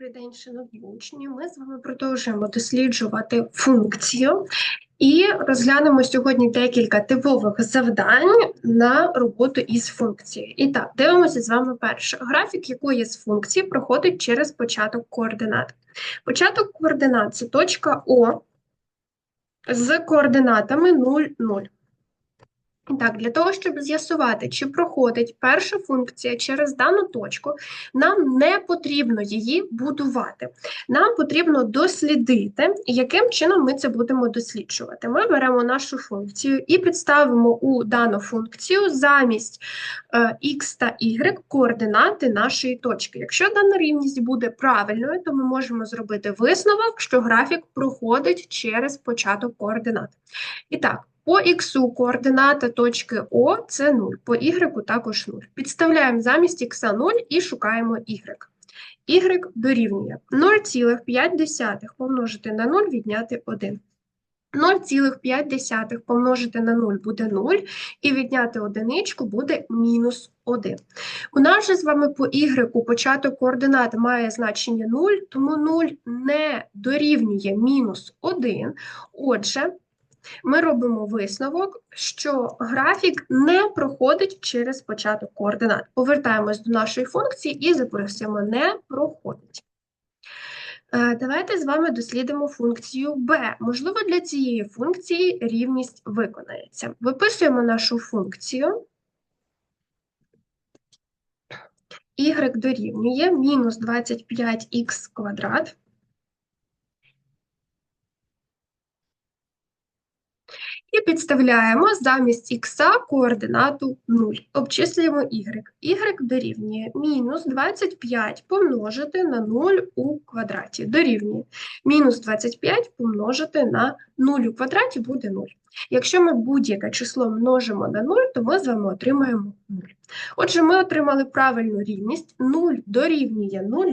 Добрий день, шановні учні. Ми з вами продовжуємо досліджувати функцію і розглянемо сьогодні декілька типових завдань на роботу із функцією. І так, дивимося з вами перше. Графік якої з функцій проходить через початок координат. Початок координат це точка О з координатами 0, 0. Так, для того, щоб з'ясувати, чи проходить перша функція через дану точку, нам не потрібно її будувати. Нам потрібно дослідити, яким чином ми це будемо досліджувати. Ми беремо нашу функцію і підставимо у дану функцію замість е, x та y координати нашої точки. Якщо дана рівність буде правильною, то ми можемо зробити висновок, що графік проходить через початок координат. І так. По х координата точки О це 0, по y також 0. Підставляємо замість х 0 і шукаємо y. y дорівнює 0,5 помножити на 0 відняти 1. 0,5 помножити на 0 буде 0, і відняти одиничку буде мінус 1. У нас же з вами по y початок координат має значення 0, тому 0 не дорівнює мінус 1. Отже, ми робимо висновок, що графік не проходить через початок координат. Повертаємось до нашої функції і записуємо не проходить. Е, давайте з вами дослідимо функцію b. Можливо, для цієї функції рівність виконається. Виписуємо нашу функцію. y дорівнює мінус 25х квадрат І підставляємо замість х координату 0. Обчислюємо y. y дорівнює мінус 25 помножити на 0 у квадраті. Дорівнює мінус 25 помножити на 0 у квадраті буде 0. Якщо ми будь-яке число множимо на 0, то ми з вами отримаємо 0. Отже, ми отримали правильну рівність 0 дорівнює 0,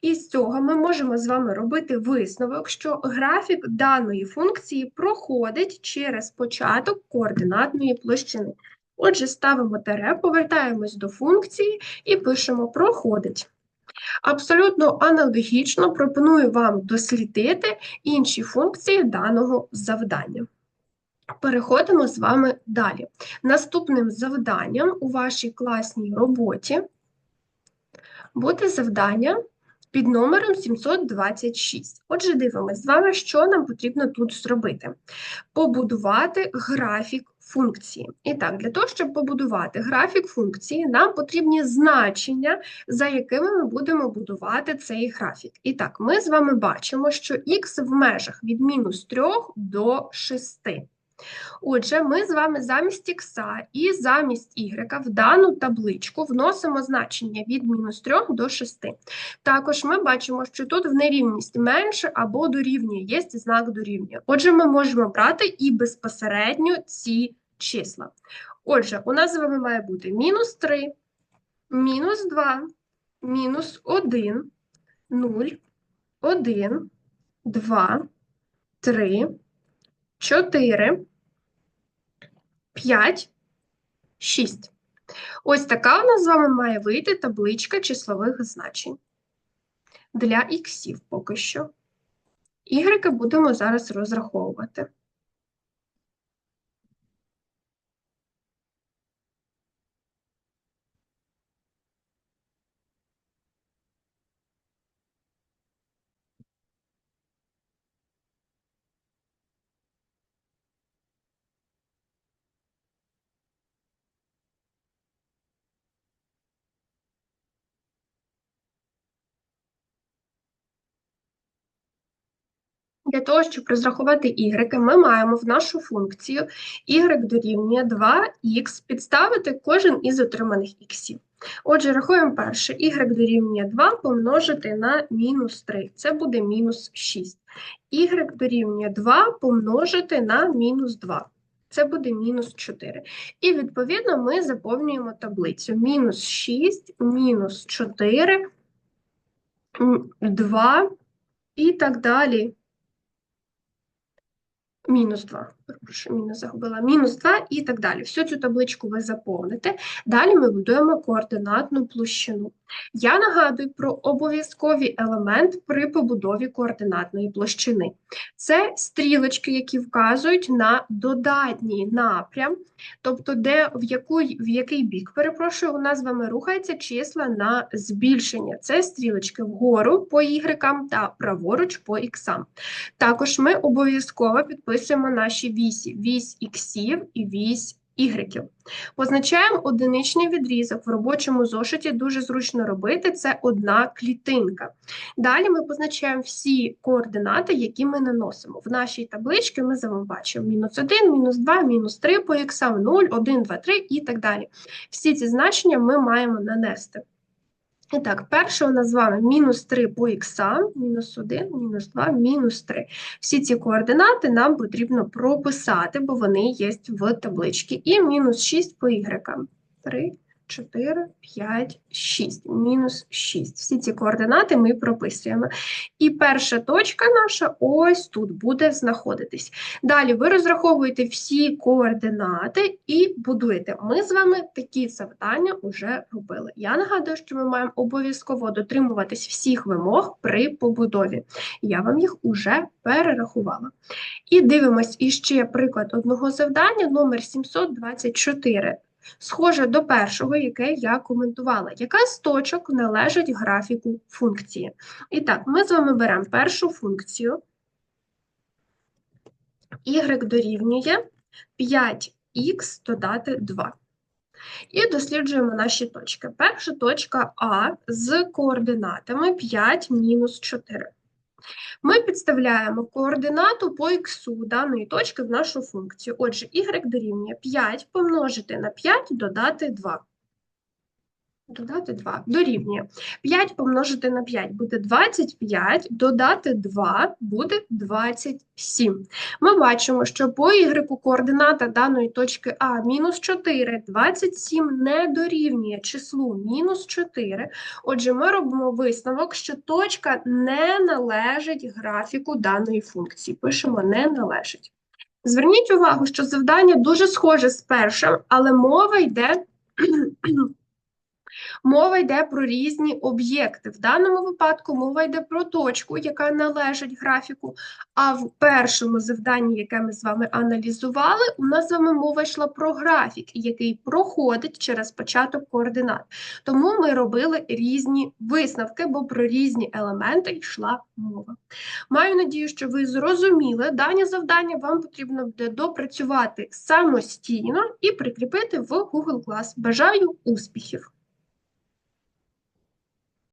і з цього ми можемо з вами робити висновок, що графік даної функції проходить через початок координатної площини. Отже, ставимо тере, повертаємось до функції і пишемо проходить. Абсолютно аналогічно пропоную вам дослідити інші функції даного завдання. Переходимо з вами далі. Наступним завданням у вашій класній роботі буде завдання під номером 726. Отже, дивимося з вами, що нам потрібно тут зробити. Побудувати графік функції. І так, для того, щоб побудувати графік функції, нам потрібні значення, за якими ми будемо будувати цей графік. І так, ми з вами бачимо, що х в межах від мінус 3 до 6. Отже, ми з вами замість х і замість y в дану табличку вносимо значення від мінус 3 до 6. Також ми бачимо, що тут в нерівність менше або дорівнює, є знак дорівнює. Отже, ми можемо брати і безпосередньо ці числа. Отже, у нас з вами має бути мінус 3, мінус 2, мінус 1, 0, 1, 2, 3, 4, 5, 6. Ось така у нас з вами має вийти табличка числових значень. Для іксів поки що. Ігрики будемо зараз розраховувати. Для того, щоб розрахувати y, ми маємо в нашу функцію y дорівнює 2х підставити кожен із отриманих х. Отже, рахуємо перше, y дорівнює 2 помножити на мінус 3. Це буде мінус 6. y дорівнює 2 помножити на мінус 2. Це буде мінус 4. І, відповідно, ми заповнюємо таблицю. Мінус 6, мінус 4, 2 і так далі Мінус 2, перепрошую, мінус загубила, мінус 2 і так далі. Всю цю табличку ви заповните. Далі ми будуємо координатну площину. Я нагадую про обов'язковий елемент при побудові координатної площини. Це стрілочки, які вказують на додатній напрям, тобто де в, яку, в який бік, перепрошую, у нас з вами рухається числа на збільшення. Це стрілочки вгору по y та праворуч по х. Також ми обов'язково підписуємо наші вісі: вісь іксів і вісь ігреків. Позначаємо одиничний відрізок в робочому зошиті, дуже зручно робити, це одна клітинка. Далі ми позначаємо всі координати, які ми наносимо. В нашій табличці ми з вами бачимо мінус 1, мінус 2, мінус 3 по іксам 0, 1, 2, 3 і так далі. Всі ці значення ми маємо нанести. І так, перше у нас з вами мінус 3 по х, мінус 1, мінус 2, мінус 3. Всі ці координати нам потрібно прописати, бо вони є в табличці. І мінус 6 по y. 3, 4, 5, 6, мінус 6. Всі ці координати ми прописуємо. І перша точка наша ось тут буде знаходитись. Далі ви розраховуєте всі координати і будуєте. Ми з вами такі завдання вже робили. Я нагадую, що ми маємо обов'язково дотримуватись всіх вимог при побудові. Я вам їх уже перерахувала. І дивимось іще приклад одного завдання, номер 724 схоже до першого, яке я коментувала. Яка з точок належить графіку функції? І так, ми з вами беремо першу функцію. y дорівнює 5х додати 2. І досліджуємо наші точки. Перша точка А з координатами 5 мінус 4. Ми підставляємо координату по х даної точки в нашу функцію. Отже, y дорівнює 5 помножити на 5 додати 2. Додати 2 дорівнює. 5 помножити на 5 буде 25, додати 2 буде 27. Ми бачимо, що по y координата даної точки А мінус 4, 27 не дорівнює числу мінус 4. Отже, ми робимо висновок, що точка не належить графіку даної функції. Пишемо не належить. Зверніть увагу, що завдання дуже схоже з першим, але мова йде. Мова йде про різні об'єкти. В даному випадку мова йде про точку, яка належить графіку. А в першому завданні, яке ми з вами аналізували, у нас з вами мова йшла про графік, який проходить через початок координат. Тому ми робили різні висновки, бо про різні елементи йшла мова. Маю надію, що ви зрозуміли, дані завдання вам потрібно буде допрацювати самостійно і прикріпити в Google Class. Бажаю успіхів!